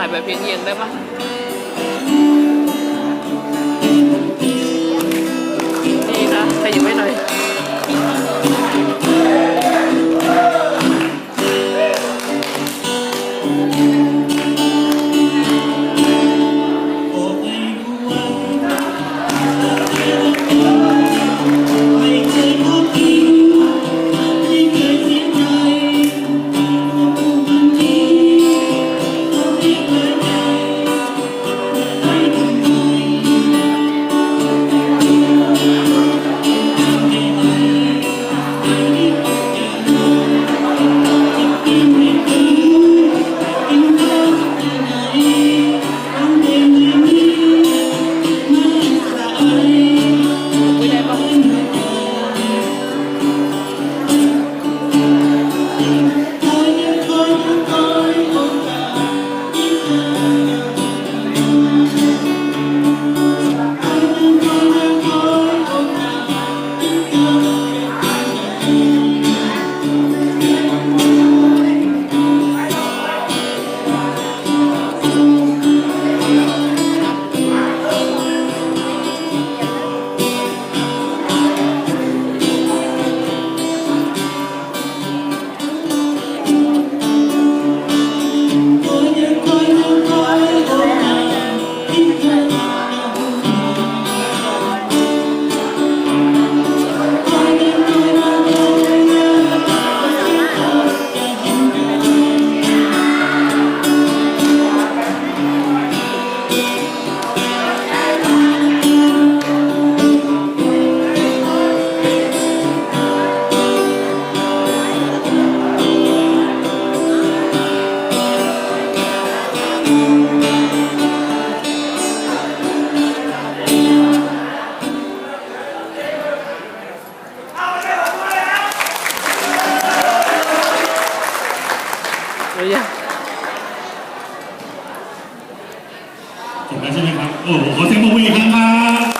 ายแบบเพียงๆได้ปะนี่นะขยิบไม่หน่อย รือยังจบแล้วใช่ไหมครับ โอ้โหขอเสียงปรบมืออีกครั้งครับ